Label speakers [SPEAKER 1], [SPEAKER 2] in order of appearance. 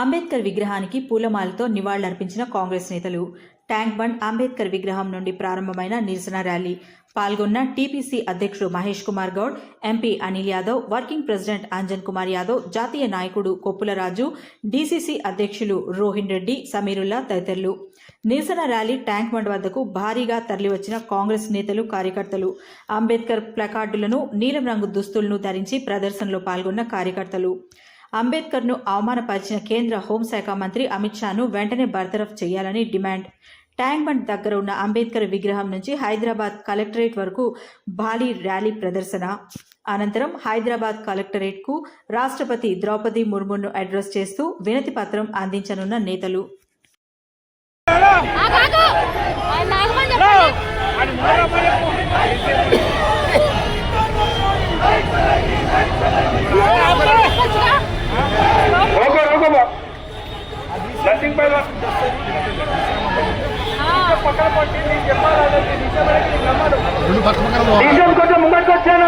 [SPEAKER 1] అంబేద్కర్ విగ్రహానికి పూలమాలతో నివాళులర్పించిన కాంగ్రెస్ నేతలు. Tank bund Ambedkar విగ్రహం నుండి ప్రారంభమైన నిరసన ర్యాలీ. పాల్గొన్న టీపీసీ అధ్యక్షుడు Mahesh Kumar Goud MP Anil Yadav working president Anjan Kumar Yadav జాతీయ నాయకుడు కొప్పులరాజు డీసీసీ అధ్యక్షులు రోహిన్ రెడ్డి సమీరుల్లా తదితరులు. నిరసన ర్యాలీ ట్యాంక్ బండ్ వద్దకు భారీగా తరలివచ్చిన కాంగ్రెస్ నేతలు కార్యకర్తలు. అంబేద్కర్ ప్లకార్డులను నీలం రంగు దుస్తులను ధరించి ప్రదర్శనలో పాల్గొన్న కార్యకర్తలు. అంబేద్కర్ను అవమానపరిచిన కేంద్ర హోంశాఖ మంత్రి అమిత్ షాను వెంటనే బర్తరఫ్ చేయాలని డిమాండ్. ట్యాంక్ బండ్ దగ్గర ఉన్న అంబేద్కర్ విగ్రహం నుంచి హైదరాబాద్ కలెక్టరేట్ వరకు భారీ ర్యాలీ ప్రదర్శన. అనంతరం హైదరాబాద్ కలెక్టరేట్కు రాష్ట్రపతి ద్రౌపది ముర్మును అడ్రస్ చేస్తూ వినతి పత్రం అందించనున్న నేతలు.
[SPEAKER 2] పక్క పక్కన పోవాలి.
[SPEAKER 3] కొంచెం ముంగడికి వచ్చాను